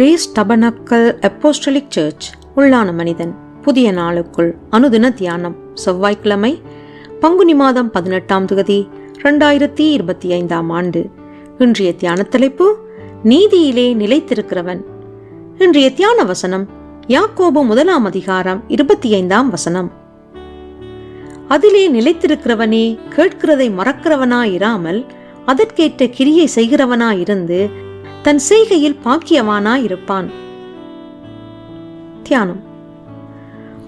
Grace tabernacle apostolic search உள்ளான மனிதன். புதிய நாளுக்குள் அனுதின தியானம் செவ்வாய்க்கிழமை பங்குனி மாதம் பதினெட்டாம் தொகுதி ரெண்டாயிரத்தி இருபத்தி ஐந்தாம் ஆண்டு. இன்றைய தியான தலைப்பு நீதியிலே நிலைத்திருக்கிறவன். இன்றைய தியான வசனம் யாக்கோபு முதலாம் அதிகாரம் இருபத்தி ஐந்தாம் வசனம். அதிலே நிலைத்திருக்கிறவனே கேட்கிறதை மறக்கிறவனாயிராமல் அதற்கேற்ற கிரியை செய்கிறவனாயிருந்து தன் செய்கையில் பாக்கியவானாயிருப்பான் தியானம்.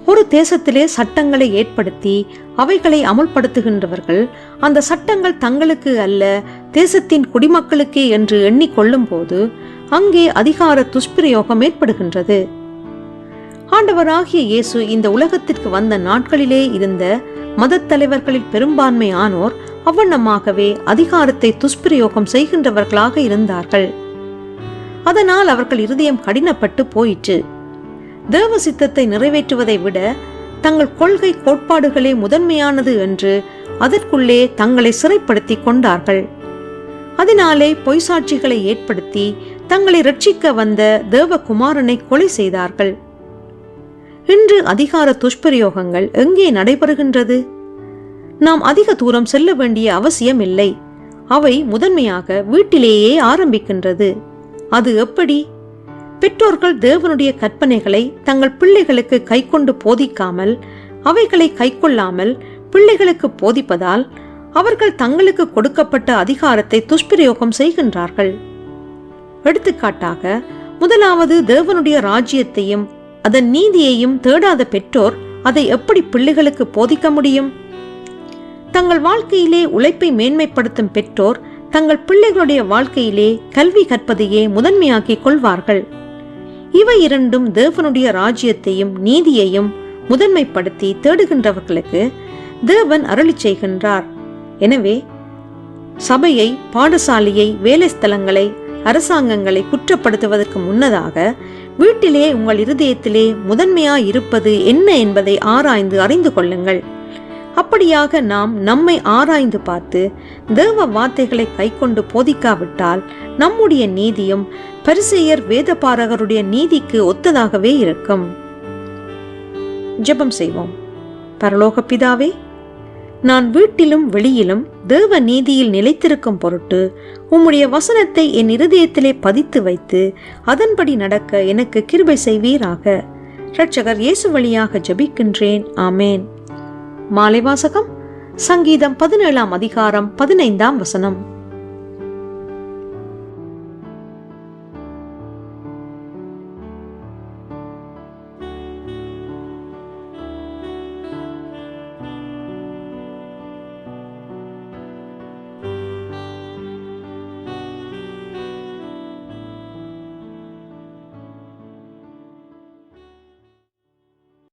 ஒரு தேசத்திலே சட்டங்களை ஏற்படுத்தி அவைகளை அமுல்படுத்துகின்றவர்கள் அந்த சட்டங்கள் தங்களுக்கு அல்ல தேசத்தின் குடிமக்களுக்கே என்று எண்ணிக்கொள்ளும் போது அங்கே அதிகார துஷ்பிரயோகம் ஏற்படுகின்றது. ஆண்டவராகிய இயேசு இந்த உலகத்திற்கு வந்த நாட்களிலே இருந்த மதத் தலைவர்களில் பெரும்பான்மையானோர் அவ்வண்ணமாகவே அதிகாரத்தை துஷ்பிரயோகம் செய்கின்றவர்களாக இருந்தார்கள். அதனால் அவர்கள் இருதயம் கடினப்பட்டு போயிற்று. தேவ சித்தத்தை நிறைவேற்றுவதை விட தங்கள் கொள்கை கோட்பாடுகளே முதன்மையானது என்று அதற்குள்ளே தங்களை சிறைப்படுத்தி கொண்டார்கள். அதனாலே பொய் சாட்சிகளை ஏற்படுத்தி தங்களை ரட்சிக்க வந்த தேவகுமாரனை கொலை செய்தார்கள். இன்று அதிகார துஷ்பிரயோகங்கள் எங்கே நடைபெறுகின்றது? நாம் அதிக தூரம் செல்ல வேண்டிய அவசியம் இல்லை அவை முதன்மையாக வீட்டிலேயே ஆரம்பிக்கின்றது. அது எப்படி? பெற்றோர்கள் தேவனுடைய கற்பனைகளை தங்கள் பிள்ளைகளுக்கு கைக்கொண்டு போதிக்காமல் அவைகளை கைக்கொள்ளாமல் பிள்ளைகளுக்கு போதிப்பதால் அவர்கள் தங்களுக்கு கொடுக்கப்பட்ட அதிகாரத்தை துஷ்பிரயோகம் செய்கின்றார்கள். எடுத்துக்காட்டாக முதலாவது தேவனுடைய ராஜ்யத்தையும் அதன் நீதியையும் தேடாத பெற்றோர் அதை எப்படி பிள்ளைகளுக்கு போதிக்க முடியும்? தங்கள் வாழ்க்கையிலே உழைப்பை மேன்மைப்படுத்தும் பெற்றோர் தங்கள் பிள்ளைகளுடைய வாழ்க்கையிலே கல்வி கற்பதையே முதன்மையாக்கிக் கொள்வார்கள். இவை இரண்டும் தேவனுடைய ராஜ்யத்தையும் நீதியையும் முதன்மைப்படுத்தி தேடுகின்றவர்களுக்கு தேவன் அருளி செய்கின்றார். எனவே சபையை பாடசாலையை வேலை ஸ்தலங்களை அரசாங்கங்களை குற்றப்படுத்துவதற்கு முன்னதாக வீட்டிலே உங்கள் இருதயத்திலே முதன்மையாய் இருப்பது என்ன என்பதை ஆராய்ந்து அறிந்து கொள்ளுங்கள். அப்படியாக நாம் நம்மை ஆராய்ந்து பார்த்து தேவ வார்த்தைகளை கைக்கொண்டு போதிக்காவிட்டால் நம்முடைய நீதியும் பரிசெயர் வேதபாரகருடைய நீதிக்கு ஒத்ததாகவே இருக்கும். ஜெபம் செய்வோம். பரலோக பிதாவே நான் வீட்டிலும் வெளியிலும் தேவ நீதியில் நிலைத்திருக்கும் பொருட்டு உம்முடைய வசனத்தை என் இருதயத்திலே பதித்து வைத்து அதன்படி நடக்க எனக்கு கிருபை செய்வீராக. இரட்சகர் இயேசு வழியாக ஜெபிக்கின்றேன். ஆமேன். மாலை வாசகம் சங்கீதம் பதினேழாம் அதிகாரம் பதினைந்தாம் வசனம்.